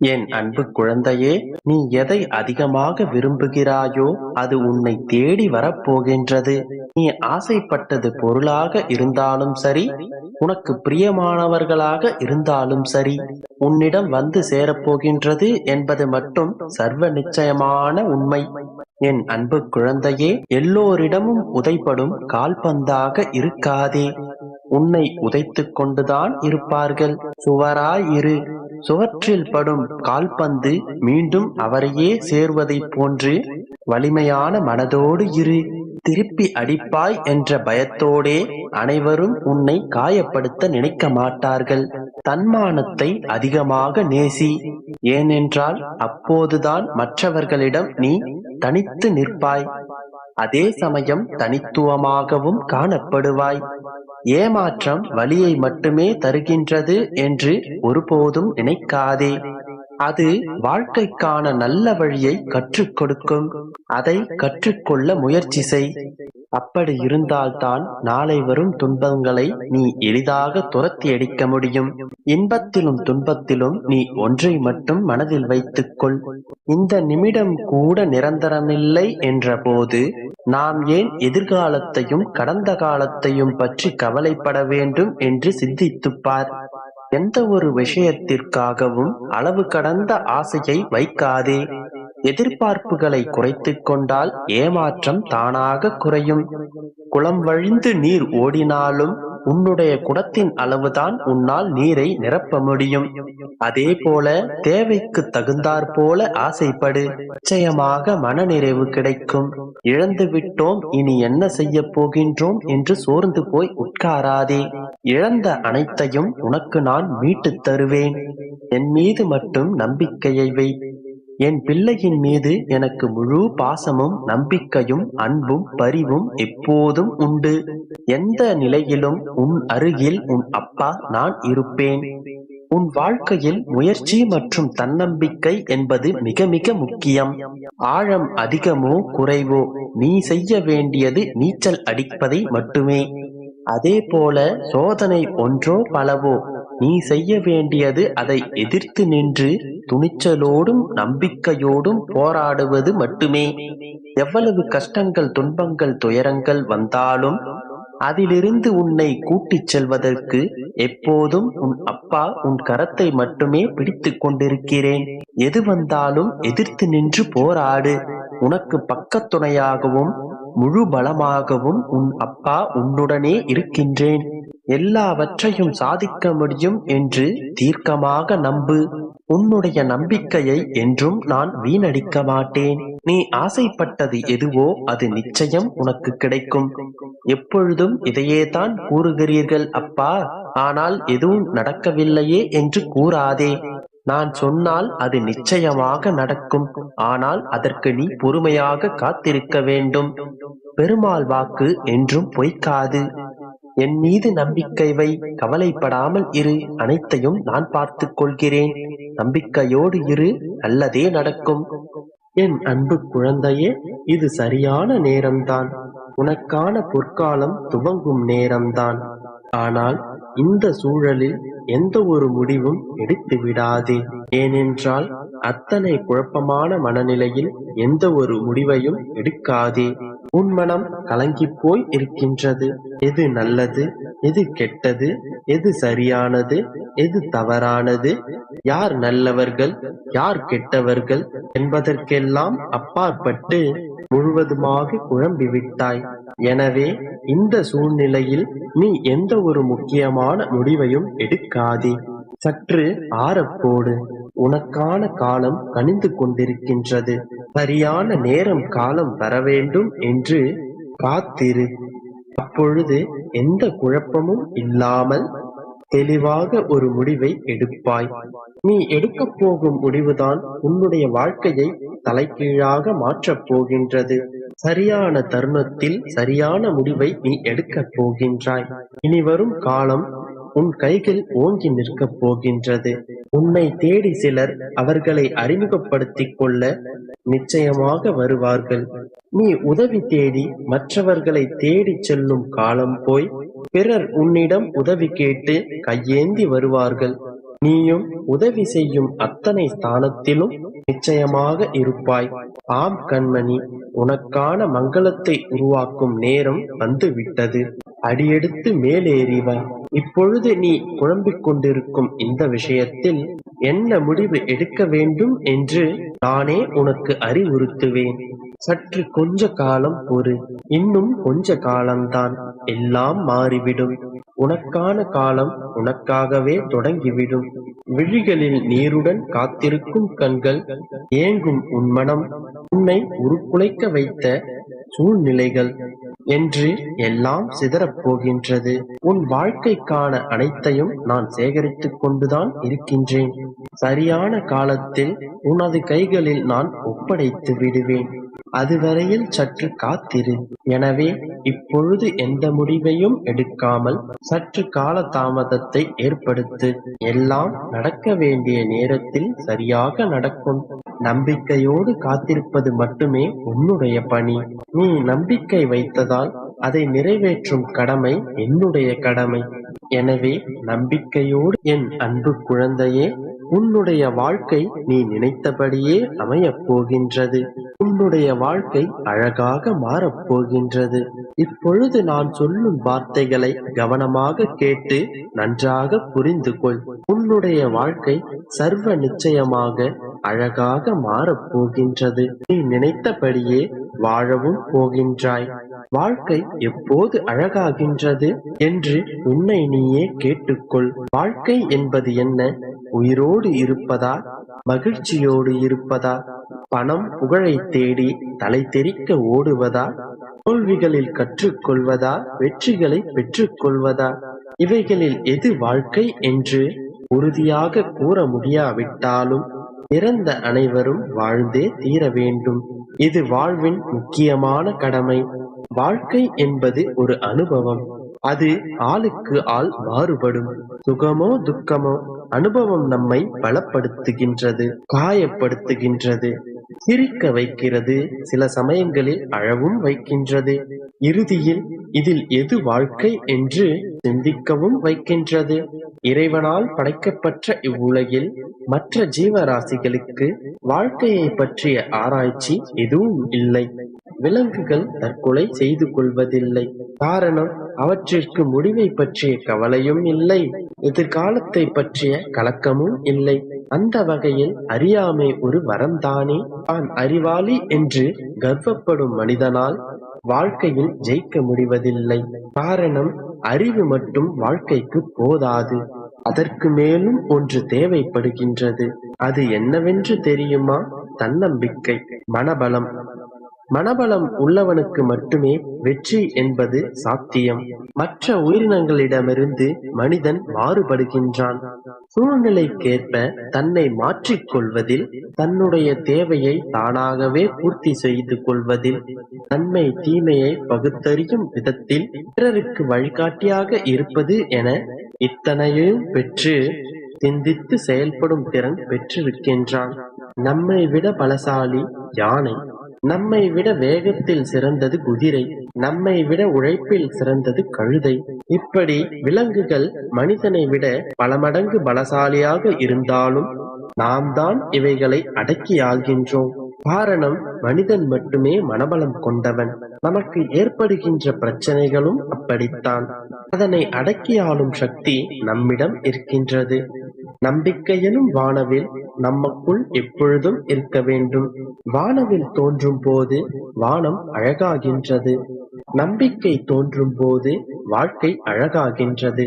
என் அன்பு குழந்தையே நீ எதை அதிகமாக விரும்புகிறாயோ அது உன்னை தேடி வரப்போகின்றது. நீ ஆசைப்பட்டது பொருளாக இருந்தாலும் சரி உனக்கு பிரியமானவர்களாக இருந்தாலும் சரி உன்னிடம் வந்து சேரப்போகின்றது என்பது மட்டும் சர்வ நிச்சயமான உண்மை. என் அன்பு குழந்தையே எல்லோரிடமும் உதைப்படும் கால்பந்தாக இருக்காதே. உன்னை உதைத்துக் கொண்டுதான் இருப்பார்கள். சுவராய் இரு. சுவற்றில் படும் கால்பந்து மீண்டும் அவரையே சேர்வதைப் போன்று வலிமையான மனதோடு இரு திருப்பி அடிப்பாய் என்ற பயத்தோடே அனைவரும் உன்னை காயப்படுத்த நினைக்க மாட்டார்கள். தன்மானத்தை அதிகமாக நேசி. ஏனென்றால் அப்போதுதான் மற்றவர்களிடம் நீ தனித்து நிற்பாய். அதே சமயம் தனித்துவமாகவும் காணப்படுவாய். ஏமாற்றம் வலியை மட்டுமே தருகின்றது என்று ஒருபோதும் நினைக்காதே. அது வாழ்க்கைக்கான நல்ல வழியை கற்றுக் கொடுக்கும். அதை கற்றுக்கொள்ள முயற்சி செய். அப்படி இருந்தால்தான் நாளை வரும் துன்பங்களை நீ எளிதாக துரத்தி அடிக்க முடியும். இன்பத்திலும் துன்பத்திலும் நீ ஒன்றை மட்டும் மனதில் வைத்துக்கொள். இந்த நிமிடம் கூட நிரந்தரமில்லை என்ற போது நாம் ஏன் எதிர்காலத்தையும் கடந்த காலத்தையும் பற்றி கவலைப்பட வேண்டும் என்று சிந்தித்துப்பார். எந்த ஒரு விஷயத்திற்காகவும் அளவு கடந்த ஆசையை வைக்காதே. எதிர்பார்ப்புகளை குறைத்துக் கொண்டால் ஏமாற்றம் தானாக குறையும். குளம் வழிந்து நீர் ஓடினாலும் உன்னுடைய குடத்தின் அளவுதான் உன்னால் நீரை நிரப்ப முடியும். அதே போல தேவைக்கு தகுந்தாற் போல ஆசைப்படு. நிச்சயமாக மனநிறைவு கிடைக்கும். இழந்து விட்டோம் இனி என்ன செய்ய போகின்றோம் என்று சோர்ந்து போய் உட்காராதே. இழந்த அனைத்தையும் உனக்கு நான் மீட்டுத் தருவேன். என் மீது மட்டும் நம்பிக்கையை வை. என் பிள்ளையின் மீது எனக்கு முழு பாசமும் நம்பிக்கையும் அன்பும் பரிவும் எப்போதும் உண்டு. எந்த நிலையிலும் உன் அருகில் உன் அப்பா நான் இருப்பேன். உன் வாழ்க்கையில் முயற்சி மற்றும் தன்னம்பிக்கை என்பது மிக மிக முக்கியம். ஆழம் அதிகமோ குறைவோ நீ செய்ய வேண்டியது நீச்சல் அடிப்பதை மட்டுமே. அதே போல சோதனை ஒன்றோ பலவோ நீ செய்ய வேண்டியது அதை எதிர்த்து நின்று துணிச்சலோடும் நம்பிக்கையோடும் போராடுவது மட்டுமே. எவ்வளவு கஷ்டங்கள் துன்பங்கள் துயரங்கள் வந்தாலும் அதிலிருந்து உன்னை கூட்டிச் செல்வதற்கு எப்போதும் உன் அப்பா உன் கரத்தை மட்டுமே பிடித்து கொண்டிருக்கிறேன். எது வந்தாலும் எதிர்த்து நின்று போராடு. உனக்கு பக்கத்துணையாகவும் முழு பலமாகவும் உன் அப்பா உன்னுடனே இருக்கின்றேன். எல்லாவற்றையும் சாதிக்க முடியும் என்று தீர்க்கமாக நம்பு. உன்னுடைய நம்பிக்கையை என்றும் நான் வீணடிக்க மாட்டேன். நீ ஆசைப்பட்டது எதுவோ அது நிச்சயம் உனக்கு கிடைக்கும். எப்பொழுதும் இதையே தான் கூறுகிறீர்கள் அப்பா. ஆனால் எதுவும் நடக்கவில்லையே என்று கூறாதே. நான் சொன்னால் அது நிச்சயமாக நடக்கும். ஆனால் அதற்கு நீ பொறுமையாக காத்திருக்க வேண்டும். பெருமாள் வாக்கு என்றும் பொய்க்காது. என் மீது நம்பிக்கை வை. கவலைப்படாமல் இரு. அனைத்தையும் நான் பார்த்துக் கொள்கிறேன். நம்பிக்கையோடு இரு. நல்லதே நடக்கும். என் அன்பு குழந்தையே இது சரியான நேரம்தான். உனக்கான பொற்காலம் துவங்கும் நேரம்தான். ஆனால் இந்த சூழலில் எந்த ஒரு முடிவும் எடுத்து விடாதே. ஏனென்றால் அத்தனை குழப்பமான மனநிலையில் எந்த ஒரு முடிவையும் எடுக்காதே. உன் மனம் கலங்கிப் போய் இருக்கின்றது. எது நல்லது எது கெட்டது எது சரியானது எது தவறானது யார் நல்லவர்கள் யார் கெட்டவர்கள் என்பதற்கெல்லாம் அப்பாற்பட்டு முழுவதுமாக குழம்பிவிட்டாய். எனவே இந்த சூழ்நிலையில் நீ எந்த ஒரு முக்கியமான முடிவையும் எடுக்காதே. சற்று ஆறப்போடு. உனக்கான காலம் கணிந்து கொண்டிருக்கின்றது. சரியான நேரம் காலம் வர வேண்டும் என்று காத்திரு. அப்பொழுது எந்த குழப்பமும் இல்லாமல் தெளிவாக ஒரு முடிவை எடுப்பாய். நீ எடுக்கப் போகும் முடிவுதான் உன்னுடைய வாழ்க்கையை தலைகீழாக மாற்றப் போகின்றது. சரியான தருணத்தில் சரியான முடிவை நீ எடுக்கப் போகின்றாய். இனி வரும் காலம் உன் கைகள் ஓங்கி நிற்கப் போகின்றது. உன்னை தேடி சிலர் அவர்களை அறிமுகப்படுத்திக் கொள்ள நிச்சயமாக வருவார்கள். நீ உதவி தேடி மற்றவர்களை தேடிச் செல்லும் காலம் போய் பிறர் உன்னிடம் உதவி கேட்டு கையேந்தி வருவார்கள். நீயும் உதவி செய்யும் அத்தனை ஸ்தானத்திலும் நிச்சயமாக இருப்பாய். ஆம் கண்மணி உனக்கான மங்களத்தை உருவாக்கும் நேரம் வந்துவிட்டது. அடியெடுத்து மேலேறி வா இப்பொழுது நீ குழம்பிக் கொண்டிருக்கும் இந்த விஷயத்தில் என்ன முடிவு எடுக்க வேண்டும் என்று நானே உனக்கு அறிவுறுத்துவேன். சற்று கொஞ்ச காலம் பொறு. இன்னும் கொஞ்ச காலம்தான். எல்லாம் மாறிவிடும். உனக்கான காலம் உனக்காகவே தொடங்கிவிடும். விழிகளில் நீருடன் காத்திருக்கும் கண்கள் ஏங்கும் உன் மனம். உன்னை உருக்குலைக்க வைத்த சூழ்நிலைகள். என்று எல்லாம் சிதறப் போகின்றது உன் வாழ்க்கைக்கான அனைத்தையும் நான் சேகரித்துக் கொண்டுதான் இருக்கின்றேன். சரியான காலத்தில் உனது கைகளில் நான் ஒப்படைத்து விடுவேன். அதுவரையில் சற்று காத்திரு. எனவே இப்பொழுது எந்த முடிவையும் எடுக்காமல் சற்று கால தாமதத்தை ஏற்படுத்து எல்லாம் நடக்க வேண்டிய நேரத்தில் சரியாக நடக்கும். நம்பிக்கையோடு காத்திருப்பது மட்டுமே உன்னுடைய பணி. நீ நம்பிக்கை வைத்ததால் அதை நிறைவேற்றும் கடமை என்னுடைய கடமை. எனவே நம்பிக்கையோடு என் அன்பு குழந்தையே உன்னுடைய வாழ்க்கை நீ நினைத்தபடியே அமையப் போகின்றது உன்னுடைய வாழ்க்கை அழகாக மாறப் போகின்றது இப்பொழுது நான் சொல்லும் வார்த்தைகளை கவனமாக கேட்டு நன்றாக புரிந்து கொள் உன்னுடைய வாழ்க்கை சர்வ நிச்சயமாக அழகாக மாறப் போகின்றது நீ நினைத்தபடியே வாழவும் போகின்றாய். வாழ்க்கை எப்போது அழகாகின்றது என்று உன்னை நீயே கேட்டுக்கொள். வாழ்க்கை என்பது என்ன? உயிரோடு இருப்பதா? மகிழ்ச்சியோடு இருப்பதா? பணம் புகழை தேடி தலை தெறிக்க ஓடுவதா? தோல்விகளில் கற்றுக்கொள்வதா? வெற்றிகளை பெற்றுக்கொள்வதா? இவைகளில் எது வாழ்க்கை என்று உறுதியாக கூற முடியாவிட்டாலும் பிறந்த அனைவரும் வாழ்ந்தே தீர வேண்டும். இது வாழ்வின் முக்கியமான கடமை. வாழ்க்கை என்பது ஒரு அனுபவம். அது ஆளுக்கு ஆள் மாறுபடும். சுகமோ துக்கமோ அனுபவம் நம்மை பலப்படுத்துகின்றது காயப்படுத்துகின்றது. சிரிக்க வைக்கிறது சில சமயங்களில் அழவும் வைக்கின்றது. இறுதியில் இதில் எது வாழ்க்கை என்று சிந்திக்கவும் வைக்கின்றது. இறைவனால் படைக்கப்பட்ட இவ்வுலகில் மற்ற ஜீவராசிகளுக்கு வாழ்க்கையை பற்றிய ஆராய்ச்சி எதுவும் இல்லை. விலங்குகள் தற்கொலை செய்து கொள்வதில்லை. காரணம் அவற்றிற்கு முடிவை பற்றிய கவலையும் இல்லை. எதிர்காலத்தை பற்றிய கலக்கமும் இல்லை. அந்த வகையில் அறியாமை ஒரு வரம்தானே? தான் அறிவாளி என்று கர்வப்படும் மனிதனால் வாழ்க்கையில் ஜெயிக்க முடிவதில்லை. காரணம் அறிவு மட்டும் வாழ்க்கைக்கு போதாது. அதற்கு மேலும் ஒன்று தேவைப்படுகின்றது. அது என்னவென்று தெரியுமா? தன்னம்பிக்கை மனபலம். மனபலம் உள்ளவனுக்கு மட்டுமே வெற்றி என்பது சாத்தியம். மற்ற உயிரினங்களிடமிருந்து மனிதன் மாறுபடுகின்றான். சூழ்நிலைக்கேற்ப தன்னை மாற்றிக்கொள்வதில் தன்னுடைய தேவையை தானாகவே பூர்த்தி செய்து கொள்வதில் நன்மை தீமையை பகுத்தறியும் விதத்தில் பிறருக்கு வழிகாட்டியாக இருப்பது என இத்தனையும் பெற்று சிந்தித்து செயல்படும் திறன் பெற்றிருக்கின்றான். நம்மை விட பலசாலி யானை நம்மை விட வேகத்தில் சிறந்தது குதிரை நம்மை விட உழைப்பில் சிறந்தது கழுதை. இப்படி விலங்குகள் மனிதனை விட பல மடங்கு பலசாலியாக இருந்தாலும் நாம் தான் இவைகளை அடக்கி ஆள்கின்றோம். காரணம் மனிதன் மட்டுமே மனபலம் கொண்டவன். நமக்கு ஏற்படுகின்ற பிரச்சனைகளும் அப்படித்தான். அதனை அடக்கி ஆளும் சக்தி நம்மிடம் இருக்கின்றது. நம்பிக்கையிலும் வானவில் நமக்குள் எப்பொழுதும் இருக்க வேண்டும். வானவில் தோன்றும் போது வானம் அழகாகின்றது. நம்பிக்கை தோன்றும் போது வாழ்க்கை அழகாகின்றது.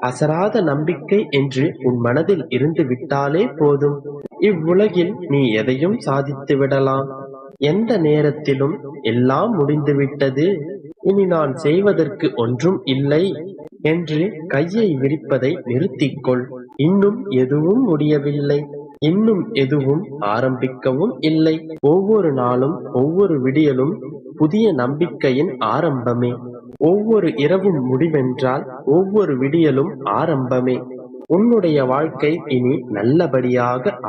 அசராத நம்பிக்கை என்று உன் மனதில் இருந்து விட்டாலே போதும். இவ்வுலகில் நீ எதையும் சாதித்து விடலாம். எந்த நேரத்திலும் எல்லாம் முடிந்துவிட்டது. இனி நான் செய்வதற்கு ஒன்றும் இல்லை என்று கையை விரிப்பதை நிறுத்திக்கொள். இன்னும் எதுவும் முடியவில்லை. இன்னும் எதுவும் ஆரம்பிக்கவும் இல்லை. ஒவ்வொரு நாளும் ஒவ்வொரு விடியலும் புதிய நம்பிக்கையின் ஆரம்பமே. ஒவ்வொரு இரவும் முடிவென்றால் ஒவ்வொரு விடியலும் ஆரம்பமே. உன்னுடைய வாழ்க்கை இனி நல்லபடியாக